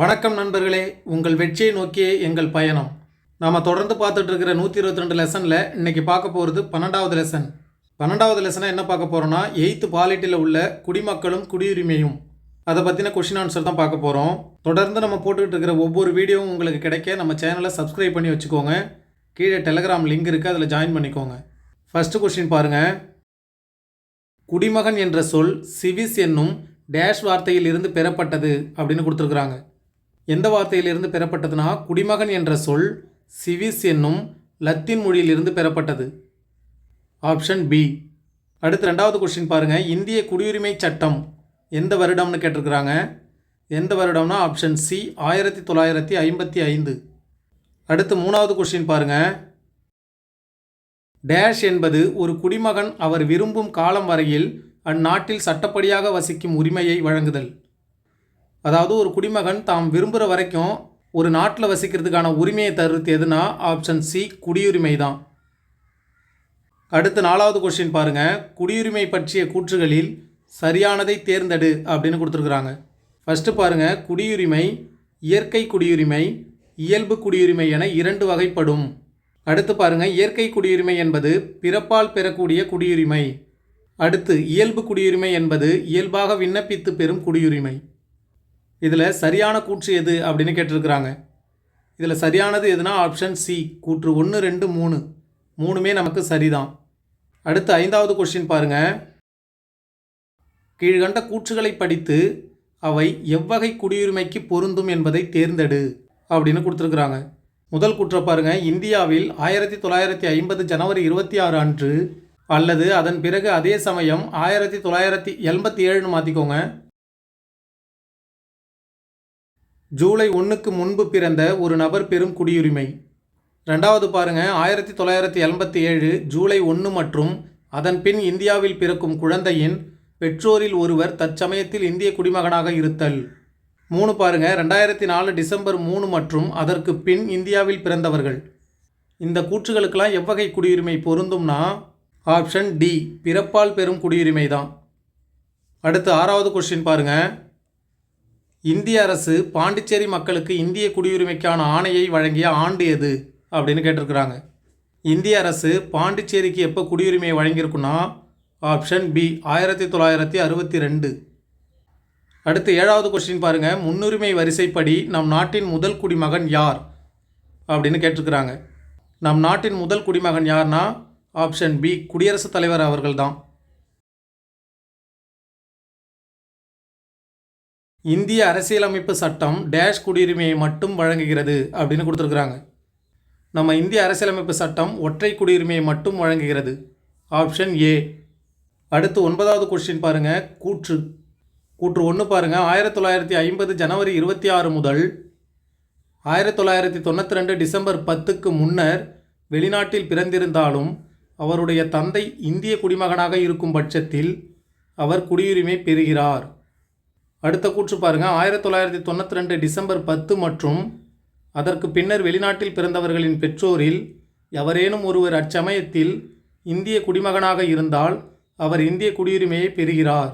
வணக்கம் நண்பர்களே. உங்கள் வெற்றியை நோக்கிய எங்கள் பயணம். நாம் தொடர்ந்து பார்த்துட்டு இருக்கிற நூற்றி இருபத்தி ரெண்டு லெசனில் இன்றைக்கி பார்க்க போகிறது பன்னெண்டாவது லெசன். பன்னெண்டாவது லெசனை என்ன பார்க்க போகிறோம்னா எயித்து பாலிட்டியில் உள்ள குடிமக்களும் குடியுரிமையும். அதை பற்றின கொஷின் ஆன்சர் தான் பார்க்க போகிறோம் தொடர்ந்து நம்ம போட்டுக்கிட்டு இருக்கிற ஒவ்வொரு வீடியோவும் உங்களுக்கு கிடைக்க நம்ம சேனலை சப்ஸ்கிரைப் பண்ணி வச்சுக்கோங்க. கீழே டெலகிராம் லிங்க் இருக்குது அதில் ஜாயின் பண்ணிக்கோங்க. ஃபஸ்ட்டு கொஷின் பாருங்கள் குடிமகன் என்ற சொல் சிவிஸ் என்னும் டேஷ் வார்த்தையில் இருந்து பெறப்பட்டது அப்படின்னு கொடுத்துருக்குறாங்க. எந்த வார்த்தையிலிருந்து பெறப்பட்டதுன்னா குடிமகன் என்ற சொல் சிவிஸ் என்னும் லத்தீன் மொழியிலிருந்து பெறப்பட்டது. Option B. அடுத்து ரெண்டாவது கொஸ்டின் பாருங்கள் இந்திய குடியுரிமை சட்டம் எந்த வருடம்னு கேட்டிருக்கிறாங்க. எந்த வருடம்னா ஆப்ஷன் சி ஆயிரத்தி தொள்ளாயிரத்தி ஐம்பத்தி ஐந்து. அடுத்து மூணாவது கொஸ்டின் பாருங்கள் டேஷ் என்பது ஒரு குடிமகன் அவர் விரும்பும் காலம் வரையில் அந்நாட்டில் சட்டப்படியாக வசிக்கும் உரிமையை வழங்குதல். அதாவது ஒரு குடிமகன் தாம் விரும்புகிற வரைக்கும் ஒரு நாட்டில் வசிக்கிறதுக்கான உரிமையை தருவது எதுனா ஆப்ஷன் சி குடியுரிமை தான். அடுத்து நாலாவது கொஸ்டின் பாருங்கள் குடியுரிமை பற்றிய கூற்றுகளில் சரியானதை தேர்ந்தெடு அப்படின்னு கொடுத்துருக்குறாங்க. ஃபஸ்ட்டு பாருங்கள் குடியுரிமை இயற்கை குடியுரிமை இயல்பு குடியுரிமை என இரண்டு வகைப்படும். அடுத்து பாருங்க. இயற்கை குடியுரிமை என்பது பிறப்பால் பெறக்கூடிய குடியுரிமை. அடுத்து இயல்பு குடியுரிமை என்பது இயல்பாக விண்ணப்பித்து பெறும் குடியுரிமை. இதில் சரியான கூற்று எது அப்படின்னு கேட்டிருக்கிறாங்க. இதில் சரியானது எதுனா ஆப்ஷன் சி கூற்று ஒன்று ரெண்டு மூணு. மூணுமே நமக்கு சரிதான். அடுத்து ஐந்தாவது கொஸ்டின் பாருங்க. கீழ்கண்ட கூற்றுகளை படித்து அவை எவ்வகை குடியுரிமைக்கு பொருந்தும் என்பதை தேர்ந்தெடு அப்படின்னு கொடுத்துருக்குறாங்க. முதல் கூற்றை பாருங்க. இந்தியாவில் ஆயிரத்தி தொள்ளாயிரத்தி ஐம்பது ஜனவரி இருபத்தி ஆறு அன்று அல்லது அதன் பிறகு அதே சமயம் ஆயிரத்தி தொள்ளாயிரத்தி எண்பத்தி ஏழுன்னு மாற்றிக்கோங்க ஜூலை ஒன்றுக்கு முன்பு பிறந்த ஒரு நபர் பெறும் குடியுரிமை. ரெண்டாவது பாருங்கள் ஆயிரத்தி தொள்ளாயிரத்தி எண்பத்தி ஏழு ஜூலை ஒன்று மற்றும் அதன் பின் இந்தியாவில் பிறக்கும் குழந்தையின் பெற்றோரில் ஒருவர் தற்சமயத்தில் இந்திய குடிமகனாக இருத்தல். மூணு பாருங்கள் ரெண்டாயிரத்தி நாலு டிசம்பர் மூணு மற்றும் அதற்கு பின் இந்தியாவில் பிறந்தவர்கள். இந்த கூற்றுகளுக்கெல்லாம் எவ்வகை குடியுரிமை பொருந்தும்னா ஆப்ஷன் டி பிறப்பால் பெறும் குடியுரிமை தான் அடுத்து ஆறாவது கொஸ்டின் பாருங்கள் இந்திய அரசு பாண்டிச்சேரி மக்களுக்கு இந்திய குடியுரிமைக்கான ஆணையை வழங்கிய ஆண்டு எது? அப்படின்னு கேட்டிருக்கிறாங்க. இந்திய அரசு பாண்டிச்சேரிக்கு எப்போ குடியுரிமையை வழங்கியிருக்குன்னா? ஆப்ஷன் பி ஆயிரத்தி தொள்ளாயிரத்தி அறுபத்தி ரெண்டு. அடுத்து ஏழாவது கொஸ்டின் பாருங்கள் முன்னுரிமை வரிசைப்படி நம் நாட்டின் முதல் குடிமகன் யார்? அப்படின்னு கேட்டிருக்கிறாங்க. நம் நாட்டின் முதல் குடிமகன் யார்னா? ஆப்ஷன் பி குடியரசுத் தலைவர் அவர்கள்தான். இந்திய அரசியலமைப்பு சட்டம் டேஷ் குடியுரிமையை மட்டும் வழங்குகிறது அப்படின்னு கொடுத்துருக்குறாங்க. நம்ம இந்திய அரசியலமைப்பு சட்டம் ஒற்றை குடியுரிமையை மட்டும் வழங்குகிறது. Option A. அடுத்து ஒன்பதாவது கொஸ்டின் பாருங்கள் கூற்று. கூற்று ஒன்று பாருங்கள் ஆயிரத்தி தொள்ளாயிரத்தி ஐம்பது ஜனவரி இருபத்தி ஆறு முதல் ஆயிரத்தி தொள்ளாயிரத்தி தொண்ணூற்றி ரெண்டு டிசம்பர் பத்துக்கு முன்னர் வெளிநாட்டில் பிறந்திருந்தாலும் அவருடைய தந்தை இந்திய குடிமகனாக இருக்கும் பட்சத்தில் அவர் குடியுரிமை பெறுகிறார். அடுத்த கூற்று பாருங்கள் ஆயிரத்தி தொள்ளாயிரத்தி தொண்ணூற்றி ரெண்டு டிசம்பர் பத்து மற்றும் அதற்கு பின்னர் வெளிநாட்டில் பிறந்தவர்களின் பெற்றோரில் எவரேனும் ஒருவர் அச்சமயத்தில் இந்திய குடிமகனாக இருந்தால் அவர் இந்திய குடியுரிமையை பெறுகிறார்.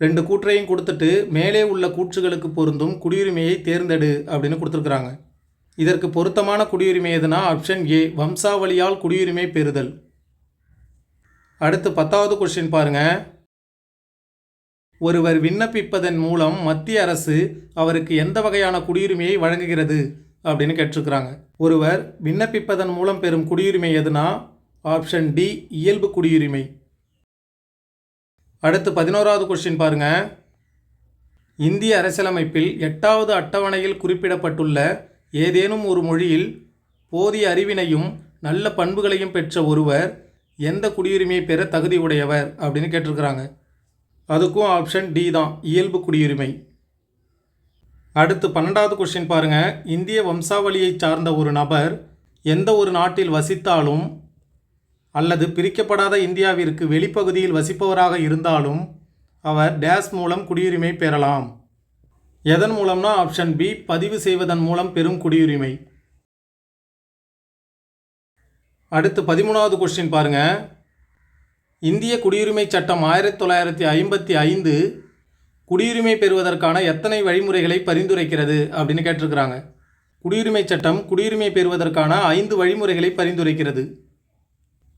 ரெண்டு கூற்றையும் கொடுத்துட்டு மேலே உள்ள கூற்றுகளுக்கு பொருந்தும் குடியுரிமையை தேர்ந்தெடு அப்படின்னு கொடுத்துருக்குறாங்க. இதற்கு பொருத்தமான குடியுரிமை எதுனா ஆப்ஷன் ஏ வம்சாவளியால் குடியுரிமை பெறுதல். அடுத்து பத்தாவது கொஸ்டின் பாருங்கள் ஒருவர் விண்ணப்பிப்பதன் மூலம் மத்திய அரசு அவருக்கு எந்த வகையான குடியுரிமையை வழங்குகிறது அப்படின்னு கேட்டிருக்கிறாங்க. ஒருவர் விண்ணப்பிப்பதன் மூலம் பெறும் குடியுரிமை எதுனா? ஆப்ஷன் டி இயல்பு குடியுரிமை. அடுத்து பதினோராவது கொஸ்டின் பாருங்க. இந்திய அரசியலமைப்பில் எட்டாவது அட்டவணையில் குறிப்பிடப்பட்டுள்ள ஏதேனும் ஒரு மொழியில் போதிய அறிவினையும் நல்ல பண்புகளையும் பெற்ற ஒருவர் எந்த குடியுரிமையை பெற தகுதி உடையவர் அப்படின்னு கேட்டிருக்கிறாங்க. அதுக்கும் ஆப்ஷன் டி தான் இயல்பு குடியுரிமை. அடுத்து பன்னெண்டாவது கொஸ்டின் பாருங்கள் இந்திய வம்சாவளியை சார்ந்த ஒரு நபர் எந்த ஒரு நாட்டில் வசித்தாலும் அல்லது பிரிக்கப்படாத இந்தியாவிற்கு வெளிப்பகுதியில் வசிப்பவராக இருந்தாலும் அவர் டேஸ் மூலம் குடியுரிமை பெறலாம். எதன் மூலம்னா ஆப்ஷன் பி பதிவு செய்வதன் மூலம் பெறும் குடியுரிமை. அடுத்து பதிமூணாவது கொஸ்டின் பாருங்கள் இந்திய குடியுரிமை சட்டம் ஆயிரத்தி தொள்ளாயிரத்தி ஐம்பத்தி ஐந்து குடியுரிமை பெறுவதற்கான எத்தனை வழிமுறைகளை பரிந்துரைக்கிறது அப்படின்னு கேட்டிருக்கிறாங்க. குடியுரிமை சட்டம் குடியுரிமை பெறுவதற்கான ஐந்து வழிமுறைகளை பரிந்துரைக்கிறது.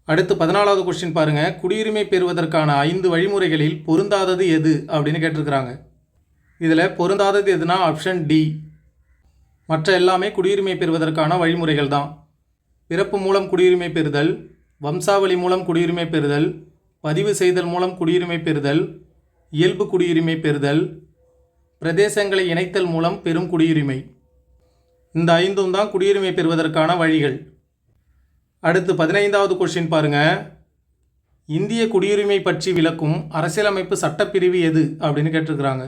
அடுத்து பதினாலாவது கொஸ்டின் பாருங்க. குடியுரிமை பெறுவதற்கான ஐந்து வழிமுறைகளில் பொருந்தாதது எது அப்படின்னு கேட்டிருக்கிறாங்க. இதில் பொருந்தாதது எதுனா ஆப்ஷன் டி மற்ற எல்லாமே குடியுரிமை பெறுவதற்கான வழிமுறைகள் தான். பிறப்பு மூலம் குடியுரிமை பெறுதல் வம்சாவளி மூலம் குடியுரிமை பெறுதல் பதிவு செய்தல் மூலம் குடியுரிமை பெறுதல் இயல்பு குடியுரிமை பெறுதல் பிரதேசங்களை இணைத்தல் மூலம் பெறும் குடியுரிமை. இந்த ஐந்தும் தான் குடியுரிமை பெறுவதற்கான வழிகள். அடுத்து பதினைந்தாவது கொஷின் பாருங்க. இந்திய குடியுரிமை பற்றி விளக்கும் அரசியலமைப்பு சட்டப்பிரிவு எது அப்படின்னு கேட்டிருக்கிறாங்க.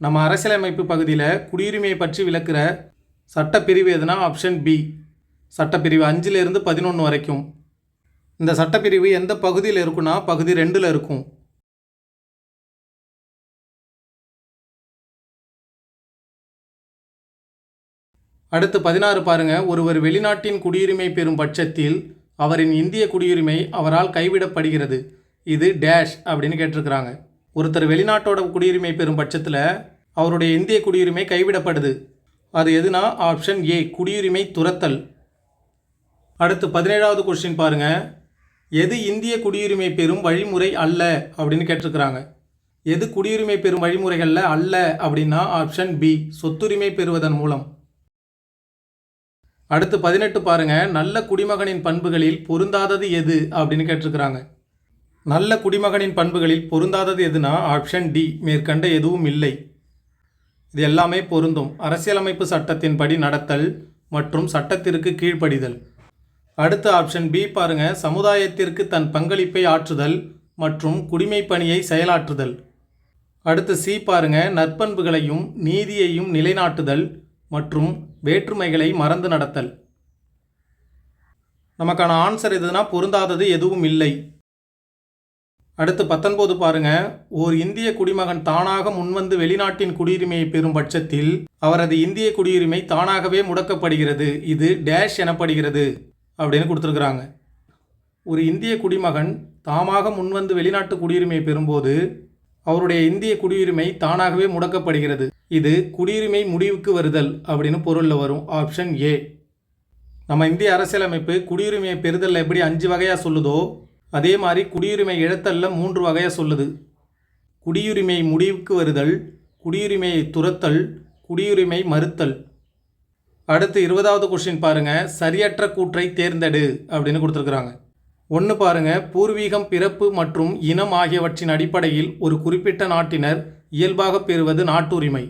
நம்ம அரசியலமைப்பு பகுதியில் குடியுரிமையை பற்றி விளக்குற சட்டப்பிரிவு எதுனா ஆப்ஷன் பி சட்டப்பிரிவு அஞ்சிலிருந்து பதினொன்று வரைக்கும். இந்த சட்டப்பிரிவு எந்த பகுதியில் இருக்குன்னா பகுதி ரெண்டில் இருக்கும். அடுத்து பதினாறு பாருங்க. ஒருவர் வெளிநாட்டின் குடியுரிமை பெறும் பட்சத்தில் அவரின் இந்திய குடியுரிமை அவரால் கைவிடப்படுகிறது. இது டேஷ் அப்படின்னு கேட்டிருக்கிறாங்க. ஒருத்தர் வெளிநாட்டோட குடியுரிமை பெறும் பட்சத்தில் அவருடைய இந்திய குடியுரிமை கைவிடப்படுது. அது எதுனா? ஆப்ஷன் ஏ குடியுரிமை துரத்தல். அடுத்து பதினேழாவது கொஸ்டின் பாருங்கள் எது இந்திய குடியுரிமை பெறும் வழிமுறை அல்ல அப்படின்னு கேட்டிருக்கிறாங்க. எது குடியுரிமை பெறும் வழிமுறைகளில் அல்ல அப்படின்னா ஆப்ஷன் பி சொத்துரிமை பெறுவதன் மூலம். அடுத்து பதினெட்டு பாருங்க. நல்ல குடிமகனின் பண்புகளில் பொருந்தாதது எது அப்படின்னு கேட்டிருக்கிறாங்க. நல்ல குடிமகனின் பண்புகளில் பொருந்தாதது எதுனா ஆப்ஷன் டி மேற்கண்ட எதுவும் இல்லை. இது எல்லாமே பொருந்தும். அரசியலமைப்பு சட்டத்தின்படி நடத்தல் மற்றும் சட்டத்திற்கு கீழ்ப்படிதல். அடுத்த ஆப்ஷன் பி பாருங்க. சமுதாயத்திற்கு தன் பங்களிப்பை ஆற்றுதல் மற்றும் குடிமை பணியை செயலாற்றுதல். அடுத்து சி பாருங்க. நற்பண்புகளையும் நீதியையும் நிலைநாட்டுதல் மற்றும் வேற்றுமைகளை மறந்து நடத்தல். நமக்கான ஆன்சர் எதுனா பொருந்தாதது எதுவும் இல்லை. அடுத்து பத்தொன்பது பாருங்க. ஓர் இந்திய குடிமகன் தானாக முன்வந்து வெளிநாட்டின் குடியுரிமையை பெறும் பட்சத்தில் அவரது இந்திய குடியுரிமை தானாகவே முடக்கப்படுகிறது. இது டேஷ் எனப்படுகிறது. அப்படின்னு கொடுத்துருக்குறாங்க. ஒரு இந்திய குடிமகன் தாமாக முன்வந்து வெளிநாட்டு குடியுரிமையை பெறும்போது அவருடைய இந்திய குடியுரிமை தானாகவே முடக்கப்படுகிறது. இது குடியுரிமை முடிவுக்கு வருதல் அப்படின்னு பொருளில் வரும். Option A. நம்ம இந்திய அரசியலமைப்பு குடியுரிமையை பெறுதலில் எப்படி அஞ்சு வகையாக சொல்லுதோ அதே மாதிரி குடியுரிமை இழத்தலில் மூன்று வகையாக சொல்லுது. குடியுரிமை முடிவுக்கு வருதல் குடியுரிமையை துரத்தல் குடியுரிமை மறுத்தல். அடுத்து இருபதாவது கொஷின் பாருங்கள் சரியற்ற கூற்றை தேர்ந்தெடு அப்படின்னு கொடுத்துருக்குறாங்க. ஒன்று பாருங்கள் பூர்வீகம் பிறப்பு மற்றும் இனம் ஆகியவற்றின் அடிப்படையில் ஒரு குறிப்பிட்ட நாட்டினர் இயல்பாக பெறுவது நாட்டுரிமை.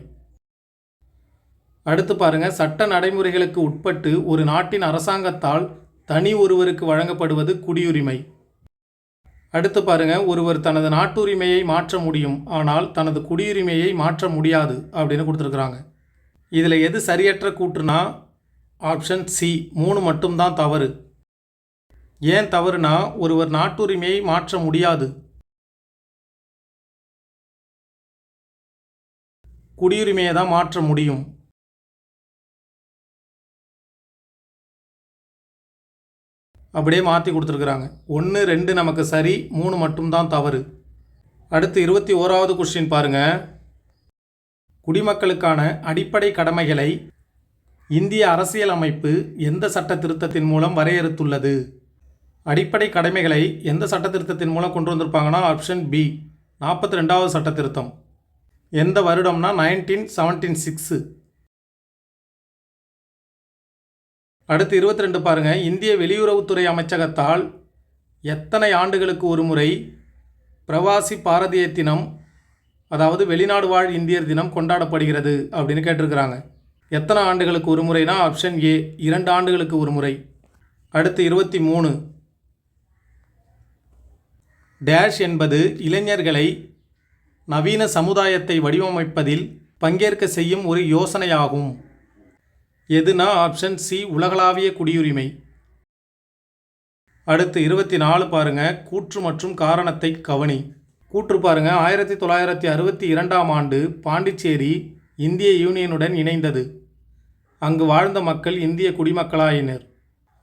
அடுத்து பாருங்க. சட்ட நடைமுறைகளுக்கு உட்பட்டு ஒரு நாட்டின் அரசாங்கத்தால் தனி ஒருவருக்கு வழங்கப்படுவது குடியுரிமை. அடுத்து பாருங்க. ஒருவர் தனது நாட்டுரிமையை மாற்ற முடியும். ஆனால் தனது குடியுரிமையை மாற்ற முடியாது அப்படின்னு கொடுத்துருக்குறாங்க. இதில் எது சரியற்ற கூற்றுனா ஆப்ஷன் சி மூணு மட்டும்தான் தவறு. ஏன் தவறுனா ஒருவர் நாட்டுரிமையை மாற்ற முடியாது. குடியுரிமையை தான் மாற்ற முடியும். அப்படியே மாற்றி கொடுத்துருக்குறாங்க. ஒன்று ரெண்டு நமக்கு சரி மூணு மட்டும்தான் தவறு. அடுத்து இருபத்தி ஓராவது கொஸ்டின் பாருங்கள் குடிமக்களுக்கான அடிப்படை கடமைகளை இந்திய அரசியலமைப்பு எந்த சட்ட திருத்தத்தின் மூலம் வரையறுத்துள்ளது? அடிப்படை கடமைகளை எந்த சட்ட திருத்தத்தின் மூலம் கொண்டு வந்திருப்பாங்கன்னா ஆப்ஷன் பி நாற்பத்தி ரெண்டாவது சட்ட திருத்தம் எந்த வருடம்னா நைன்டீன் செவன்டீன் சிக்ஸு. அடுத்து இருபத்தி ரெண்டு பாருங்கள் இந்திய வெளியுறவுத்துறை அமைச்சகத்தால் எத்தனை ஆண்டுகளுக்கு ஒரு முறை பிரவாசி பாரதிய தினம் அதாவது வெளிநாடு வாழ் இந்தியர் தினம் கொண்டாடப்படுகிறது அப்படின்னு கேட்டிருக்கிறாங்க. எத்தனை ஆண்டுகளுக்கு ஒரு முறைனா? ஆப்ஷன் ஏ இரண்டு ஆண்டுகளுக்கு ஒரு முறை. அடுத்து இருபத்தி மூணு. டேஷ் என்பது இளைஞர்களை நவீன சமுதாயத்தை வடிவமைப்பதில் பங்கேற்க செய்யும் ஒரு யோசனையாகும். எதுனா? ஆப்ஷன் சி உலகளாவிய குடியுரிமை. அடுத்து இருபத்தி நாலு பாருங்க. கூற்று மற்றும் காரணத்தை கவனி. கூற்று பாருங்கள் ஆயிரத்தி தொள்ளாயிரத்தி அறுபத்தி இரண்டாம் ஆண்டு பாண்டிச்சேரி இந்திய யூனியனுடன் இணைந்தது. அங்கு வாழ்ந்த மக்கள் இந்திய குடிமக்களாயினர்.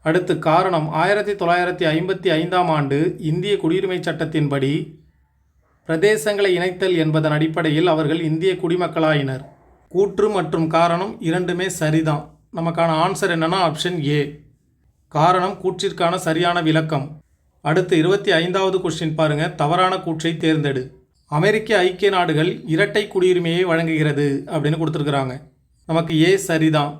அடுத்து காரணம். ஆயிரத்தி தொள்ளாயிரத்தி ஐம்பத்தி ஐந்தாம் ஆண்டு இந்திய குடியுரிமை சட்டத்தின்படி பிரதேசங்களை இணைத்தல் என்பதன் அடிப்படையில் அவர்கள் இந்திய குடிமக்களாயினர். கூற்று மற்றும் காரணம் இரண்டுமே சரிதான். நமக்கான ஆன்சர் என்னென்னா ஆப்ஷன் ஏ. காரணம் கூற்றிற்கான சரியான விளக்கம். அடுத்து இருபத்தி ஐந்தாவது கொஸ்டின் பாருங்க. தவறான கூற்றை தேர்ந்தெடு. அமெரிக்க ஐக்கிய நாடுகள் இரட்டை குடியுரிமையை வழங்குகிறது அப்படின்னு கொடுத்துருக்குறாங்க. நமக்கு ஏ சரிதான்.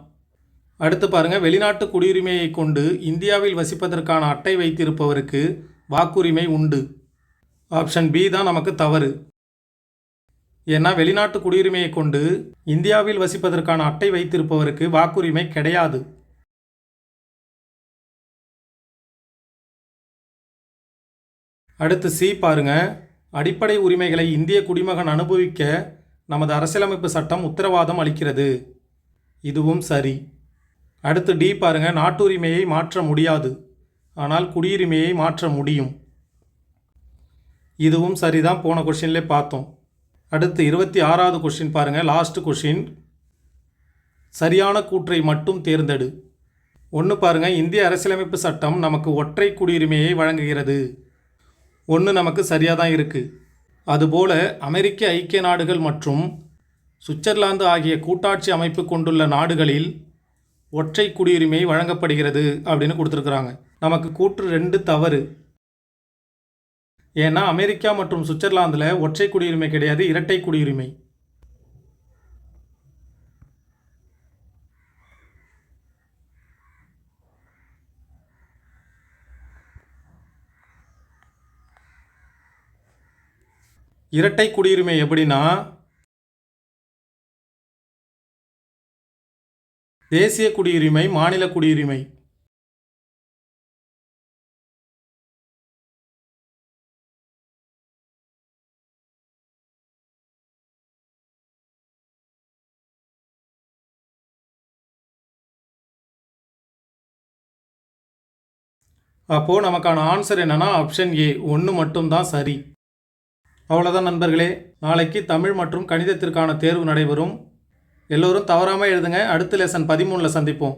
அடுத்து பாருங்க. வெளிநாட்டு குடியுரிமையை கொண்டு இந்தியாவில் வசிப்பதற்கான அட்டை வைத்திருப்பவருக்கு வாக்குரிமை உண்டு. ஆப்ஷன் பி தான் நமக்கு தவறு. ஏன்னா வெளிநாட்டு குடியுரிமையை கொண்டு இந்தியாவில் வசிப்பதற்கான அட்டை வைத்திருப்பவருக்கு வாக்குரிமை கிடையாது. அடுத்து சி பாருங்க. அடிப்படை உரிமைகளை இந்திய குடிமகன் அனுபவிக்க நமது அரசியலமைப்பு சட்டம் உத்தரவாதம் அளிக்கிறது. இதுவும் சரி. அடுத்து டி பாருங்க. நாட்டுரிமையை மாற்ற முடியாது. ஆனால் குடியுரிமையை மாற்ற முடியும். இதுவும் சரிதான். போன கொஷின்லே பார்த்தோம். அடுத்து இருபத்தி ஆறாவது கொஷின் பாருங்கள் லாஸ்ட் கொஷின் சரியான கூற்றை மட்டும் தேர்ந்தெடு. ஒன்று பாருங்கள் இந்திய அரசியலமைப்பு சட்டம் நமக்கு ஒற்றை குடியுரிமையை வழங்குகிறது. ஒன்று நமக்கு சரியாக தான் இருக்குது அதுபோல அமெரிக்க ஐக்கிய நாடுகள் மற்றும் சுவிட்சர்லாந்து ஆகிய கூட்டாட்சி அமைப்பு கொண்டுள்ள நாடுகளில் ஒற்றை குடியுரிமை வழங்கப்படுகிறது அப்படின்னு கொடுத்துருக்குறாங்க. நமக்கு கூற்று ரெண்டு தவறு. ஏன்னா அமெரிக்கா மற்றும் சுவிட்சர்லாந்தில் ஒற்றை குடியுரிமை கிடையாது இரட்டை குடியுரிமை. இரட்டை குடியுரிமை எப்படின்னா தேசிய குடியுரிமை மாநில குடியுரிமை. அப்போது நமக்கான ஆன்சர் என்னென்னா ஆப்ஷன் ஏ ஒன்று மட்டும்தான் சரி. அவ்வளோதான் நண்பர்களே. நாளைக்கு தமிழ் மற்றும் கணிதத்திற்கான தேர்வு நடைபெறும். எல்லோரும் தவறாமல் எழுதுங்க. அடுத்த லெசன் பதிமூணில் சந்திப்போம்.